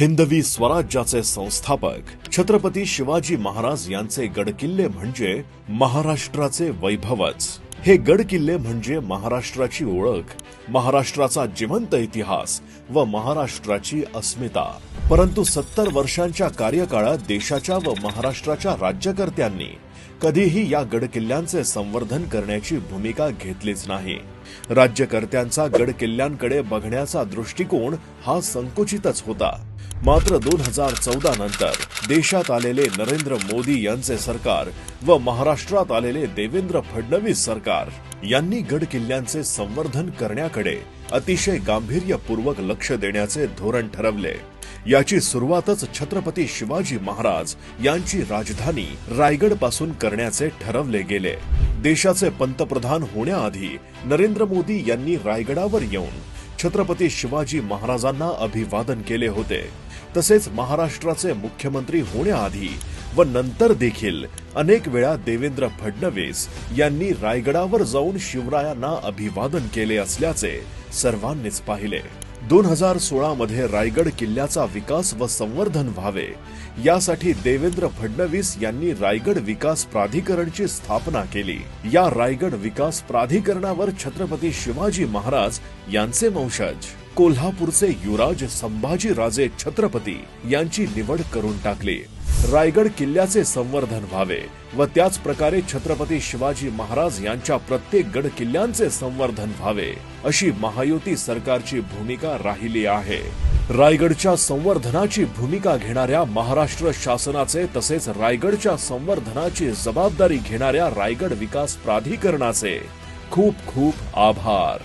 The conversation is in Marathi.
हिंदवी स्वराज्याचे संस्थापक. छत्रपती शिवाजी महाराज यांचे गडकिल्ले म्हणजे महाराष्ट्राचे वैभवच. हे गडकिल्ले म्हणजे महाराष्ट्राची ओळख महाराष्ट्राचा जिवंत इतिहास व महाराष्ट्राची अस्मिता. परंतु सत्तर वर्षांच्या कार्यकाळात देशाच्या व महाराष्ट्राच्या राज्यकर्त्यांनी कधीही या गडकिल्ल्यांचे संवर्धन करण्याची भूमिका घेतलीच नाही. राज्यकर्त्यांचा गड किल्ल्यांकडे बघण्याचा दृष्टिकोन हा संकुचितच होता. मात्र दोन हजार चौदा नंतर देशात आलेले नरेंद्र मोदी यांचे सरकार व महाराष्ट्रात आलेले देवेंद्र फडणवीस सरकार यांनी गड किल्ल्यांचे संवर्धन करण्याकडे अतिशय गांभीर्यपूर्वक लक्ष देण्याचे धोरण ठरवले. याची सुरुवातच छत्रपती शिवाजी महाराज यांची राजधानी रायगडपासून करण्याचे ठरवले गेले. देशाचे पंतप्रधान होण्याआधी नरेंद्र मोदी यांनी रायगडावर येऊन छत्रपती शिवाजी महाराजांना अभिवादन केले होते. तसेच महाराष्ट्राचे मुख्यमंत्री होण्याआधी व नंतर देखील अनेक वेळा देवेंद्र फडणवीस यांनी रायगडावर जाऊन शिवरायांना अभिवादन केले असल्याचे सर्वांनीच पाहिले. दोन हजार सोळामध्ये रायगड किल्ल्याचा विकास व संवर्धन व्हावे यासाठी देवेंद्र फडणवीस यांनी रायगड विकास प्राधिकरणची स्थापना केली. या रायगड विकास प्राधिकरणावर छत्रपती शिवाजी महाराज यांचे वंशज कोल्हापूरचे युवराज संभाजी राजे छत्रपती यांची निवड करून टाकली. रायगड किल्ल्याचे संवर्धन व्हावे व त्याच प्रकारे छत्रपती शिवाजी महाराज यांच्या प्रत्येक गड किल्ल्यांचे संवर्धन व्हावे अशी महायुती सरकारची भूमिका राहिली आहे. रायगडच्या संवर्धनाची भूमिका घेणाऱ्या महाराष्ट्र शासनाचे तसेच रायगडच्या संवर्धनाची जबाबदारी घेणाऱ्या रायगड विकास प्राधिकरणाचे खूप खूप आभार.